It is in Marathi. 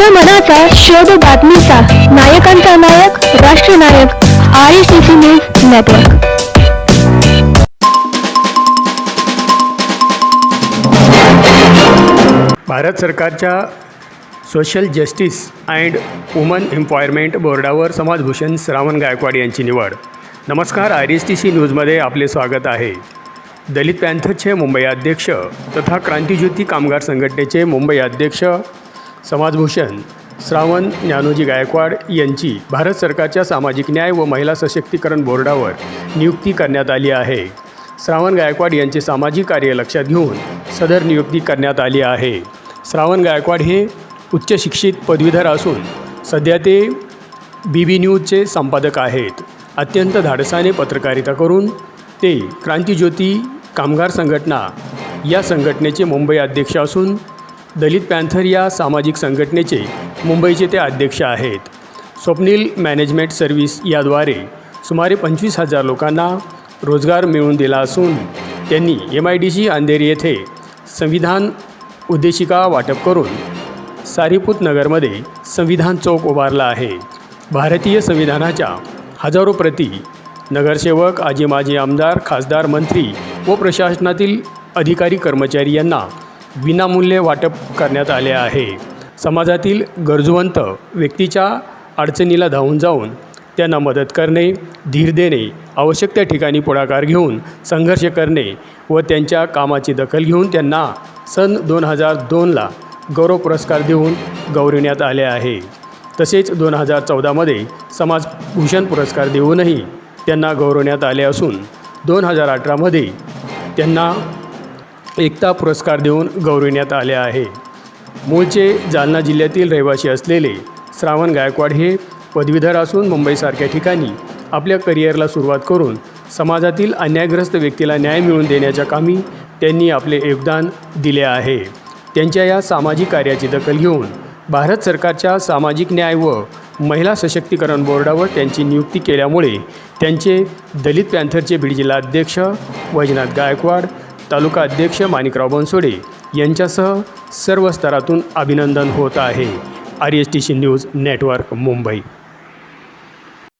जनमनाचा शोध बातमीचा. नायकांचा नायक राष्ट्रनायक R S T C news network. Bharat सरकारच्या social justice and women empowerment बोर्डावर समाजभूषण श्रावण गायकवाड यांची निवड. नमस्कार आर एस टी सी न्यूजमध्ये आपले स्वागत आहे. दलित पॅन्थरचे मुंबई अध्यक्ष तथा क्रांतिज्योती कामगार संघटनेचे मुंबई अध्यक्ष समाजभूषण श्रावण ज्ञानोजी गायकवाड यांची भारत सरकारच्या सामाजिक न्याय व महिला सशक्तीकरण बोर्डावर नियुक्ती करण्यात आली आहे. श्रावण गायकवाड यांचे सामाजिक कार्य लक्षात घेऊन सदर नियुक्ती करण्यात आली आहे. श्रावण गायकवाड हे उच्च शिक्षित पदवीधर असून सध्या ते बी बी न्यूजचे संपादक आहेत. अत्यंत धाडसाने पत्रकारिता करून ते क्रांतिज्योती कामगार संघटना या संघटनेचे मुंबई अध्यक्ष असून दलित पॅन्थर या सामाजिक संघटनेचे मुंबईचे ते अध्यक्ष आहेत. स्वप्नील मॅनेजमेंट सर्व्हिस याद्वारे सुमारे पंचवीस हजार लोकांना रोजगार मिळवून दिला असून त्यांनी M I D C Andheri येथे संविधान उद्देशिका वाटप करून सारीपूत नगरमध्ये संविधान चौक उभारला आहे. भारतीय संविधानाच्या हजारो प्रती नगरसेवक आजी माजी आमदार खासदार मंत्री व प्रशासनातील अधिकारी कर्मचारी यांना विनामूल्य वाटप करण्यात आले आहे. समाजातील गरजूवंत व्यक्तीच्या अडचणीला धावून जाऊन त्यांना मदत करणे धीर देणे आवश्यक त्या ठिकाणी पुढाकार घेऊन संघर्ष करणे व त्यांच्या कामाची दखल घेऊन त्यांना सन दोन हजार दोनला गौरव पुरस्कार देऊन गौरविण्यात आले आहे. तसेच दोन हजार चौदामध्ये समाजभूषण पुरस्कार देऊनही त्यांना गौरवण्यात आले असून दोन हजार अठरामध्ये त्यांना एकता पुरस्कार देऊन गौरविण्यात आले आहे. मूळचे जालना जिल्ह्यातील रहिवासी असलेले श्रावण गायकवाड हे पदवीधर असून मुंबईसारख्या ठिकाणी आपल्या करिअरला सुरुवात करून समाजातील अन्यायग्रस्त व्यक्तीला न्याय मिळवून देण्याच्या कामी त्यांनी आपले योगदान दिले आहे. त्यांच्या या सामाजिक कार्याची दखल घेऊन भारत सरकारच्या सामाजिक न्याय व महिला सशक्तीकरण बोर्डावर त्यांची नियुक्ती केल्यामुळे त्यांचे दलित पॅन्थरचे बीड जिल्हाध्यक्ष वैजनाथ गायकवाड तालुका अध्यक्ष माणिकराव बनसोडे यांच्यासह सर्व स्तरातून अभिनंदन होत आहे. R S T C news network Mumbai.